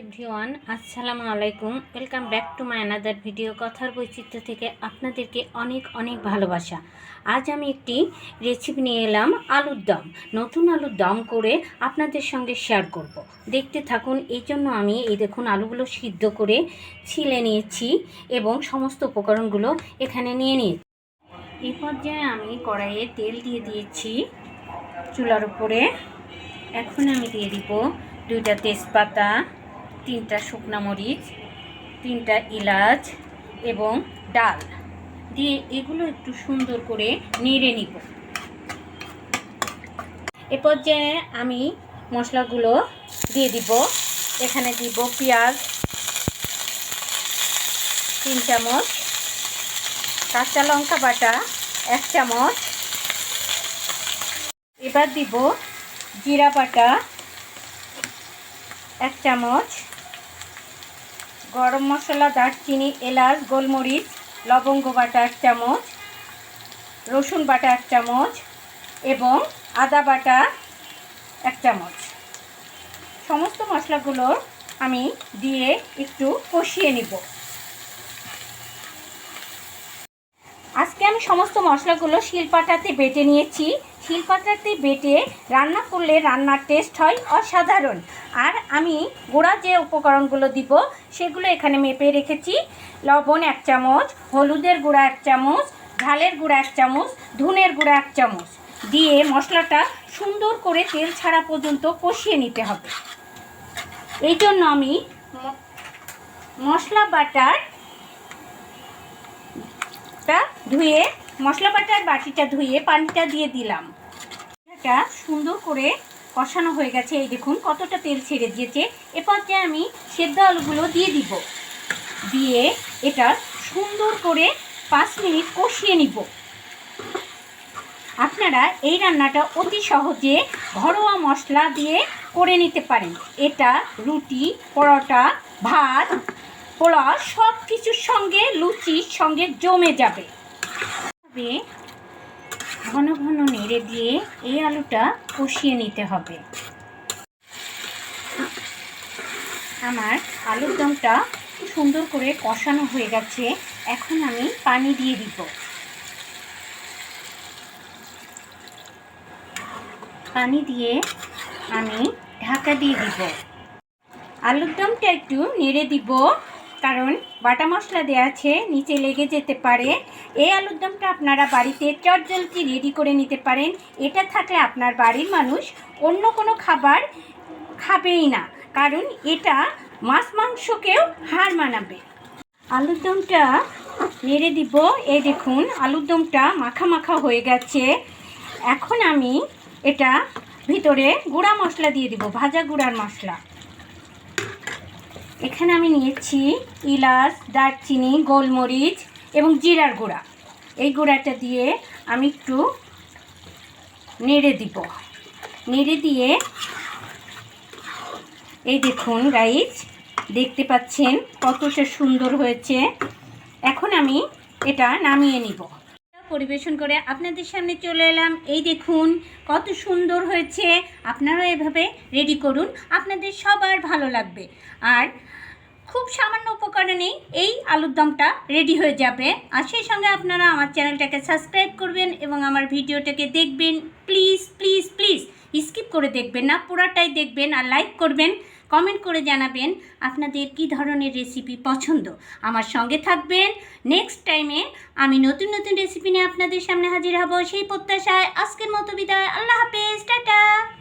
Everyone, আসসালামু আলাইকুম। Welcome back to my another video কথার বৈচিত্র্য থেকে আপনাদেরকে অনেক অনেক ভালোবাসা। আজ আমি একটি রেসিপি নিয়ে এলাম, আলুর দম। নতুন আলুর দম করে আপনাদের সঙ্গে শেয়ার করব। দেখতে থাকুন, এই জন্য আমি এই দেখুন আলুগুলো সিদ্ধ করে ছিলে নিয়েছি এবং সমস্ত উপকরণগুলো এখানে নিয়ে নিয়েছি। এই পর্যায়ে আমি কড়াইয়ে তেল দিয়ে দিয়েছি চুলার উপরে। এখন আমি দিয়ে দিব দুইটা তেজপাতা তিনটা শুকনা মরিচ, তিনটা ইলাচ এবং ডাল। দিয়ে এগুলো একটু সুন্দর করে নেড়ে নিব। এ পর্যায়ে আমি মশলাগুলো দিয়ে দিব। এখানে দিব পেঁয়াজ, তিন চামচ, কাঁচা লঙ্কা বাটা, এক চামচ। এবার দিব জিরা বাটা, এক চামচ। গরম মশলা, দারচিনি, এলাচ, গোলমরিচ, লবঙ্গ বাটা এক চামচ, রসুন বাটা এক চামচ এবং আদা বাটা এক চামচ। সমস্ত মশলাগুলো আমি দিয়ে একটু কষিয়ে নিব। আজকে আমি সমস্ত মশলাগুলো শিলপাটাতে বেটে নিয়েছি। শিলপাটাতে বেটে রান্না করলে রান্নার টেস্ট হয় অসাধারণ। আর আমি গোড়া যে উপকরণগুলো দিব, সেগুলো এখানে মেপে রেখেছি। লবণ এক চামচ, হলুদের গুঁড়া এক চামচ, ঝালের গুঁড়া এক চামচ, ধুনের গুঁড়া এক চামচ। দিয়ে মশলাটা সুন্দর করে তেল ছাড়া পর্যন্ত কষিয়ে নিতে হবে। এই জন্য আমি মশলা বাটার টা ধুয়ে, মশলা বাটার বাটিটা ধুয়ে পানিটা দিয়ে দিলাম। সুন্দর করে কষানো হয়ে গেছে। এই দেখুন, কতটা তেল ছেড়ে দিয়েছে। এ পর্যায়ে আমি সেদ্ধ আলুগুলো দিয়ে দিব। দিয়ে এটা সুন্দর করে পাঁচ মিনিট কষিয়ে নিব। আপনারা এই রান্নাটা অতি সহজে ঘরোয়া মশলা দিয়ে করে নিতে পারেন। এটা, রুটি, পরোটা, ভাত, পোলাও সব কিছুর সঙ্গে, লুচির সঙ্গে জমে যাবে। ঘন ঘন নেড়ে দিয়ে এই আলুটা কষিয়ে নিতে হবে। আমার আলুর দমটা সুন্দর করে কষানো হয়ে গেছে। এখন আমি পানি দিয়ে দিব। পানি দিয়ে আমি ঢাকা দিয়ে দিব। আলুর দমটা একটু নেড়ে দিব। কারণ বাটা মশলা দেওয়া আছে, নিচে লেগে যেতে পারে। এই আলুর দমটা আপনারা বাড়িতে চটজলদি রেডি করে নিতে পারেন। এটা থাকলে আপনার বাড়ির মানুষ অন্য কোনো খাবার খাবেই না, কারণ এটা মাছ মাংসকেও হার মানাবে। আলুর দমটা নেড়ে দিব। এই দেখুন, আলুর দমটা মাখা মাখা হয়ে গেছে। এখন আমি এটা ভিতরে গুঁড়া মশলা দিয়ে দিব, ভাজা গুঁড়ার মশলা। এখানে আমি নিয়েছি ইলাচ, দারচিনি, গোলমরিচ এবং জিরার গুঁড়া। এই গুঁড়াটা দিয়ে আমি একটু নেড়ে দিব। নেড়ে দিয়ে এই দেখুন গাইজ দেখতে পাচ্ছেন কতটা সুন্দর হয়েছে। এখন আমি এটা নামিয়ে নিব। পরিবেশন করে আপনাদের সামনে চলে এলাম। এই দেখুন, কত সুন্দর হয়েছে। আপনারাও এভাবে রেডি করুন। আপনাদের সবার ভালো লাগবে। আর খুব সামান্য উপকরণেই এই আলুর দমটা রেডি হয়ে যাবে। আর সেই সঙ্গে আপনারা আমার চ্যানেলটাকে সাবস্ক্রাইব করবেন এবং আমার ভিডিওটাকে দেখবেন। প্লিজ প্লিজ প্লিজ স্কিপ করে দেখবেন না, পুরাটাই দেখবেন আর লাইক করবেন। কমেন্ট করে জানাবেন আপনাদের কি ধরনের রেসিপি পছন্দ। আমার সঙ্গে থাকবেন। নেক্সট টাইমে আমি নতুন নতুন রেসিপি নিয়ে আপনাদের সামনে হাজির হব। সেই প্রত্যাশায় আজকের মতো বিদায়। আল্লাহ হাফেজ। টাটা।